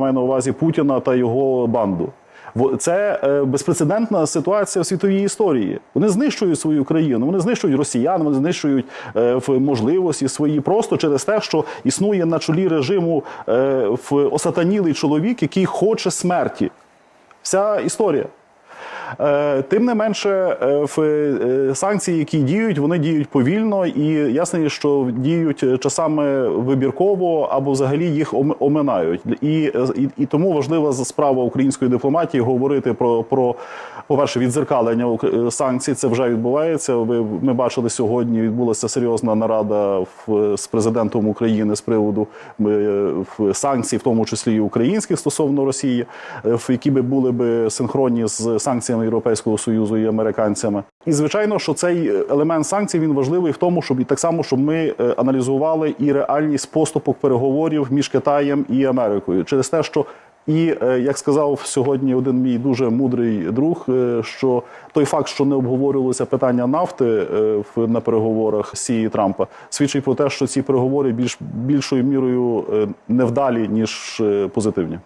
Маю на увазі Путіна та його банду. Це е, безпрецедентна ситуація в світовій історії. Вони знищують свою країну, вони знищують росіян, вони знищують е, можливості свої просто через те, що існує на чолі режиму е, осатанілий чоловік, який хоче смерті. Вся історія. Е, Тим не менше, е, в е, санкції, які діють, вони діють повільно і ясно, що діють часами вибірково або взагалі їх оминають. І, і, і тому важлива справа української дипломатії говорити про, про по-перше, відзеркалення ук- е, санкцій. Це вже відбувається. Ви ми бачили сьогодні. Відбулася серйозна нарада в, з президентом України з приводу в санкцій, в тому числі і українських стосовно Росії, в які би були би синхронні з санкціями Європейського союзу і американцями. І звичайно, що цей елемент санкцій він важливий в тому, щоб і так само, щоб ми е, аналізували і реальність поступок переговорів між Китаєм і Америкою через те, що і е, як сказав сьогодні один мій дуже мудрий друг, е, що той факт, що не обговорювалося питання нафти е, в- на переговорах Сі і Трампа, свідчить про те, що ці переговори більш більшою мірою е, невдалі ніж е, позитивні.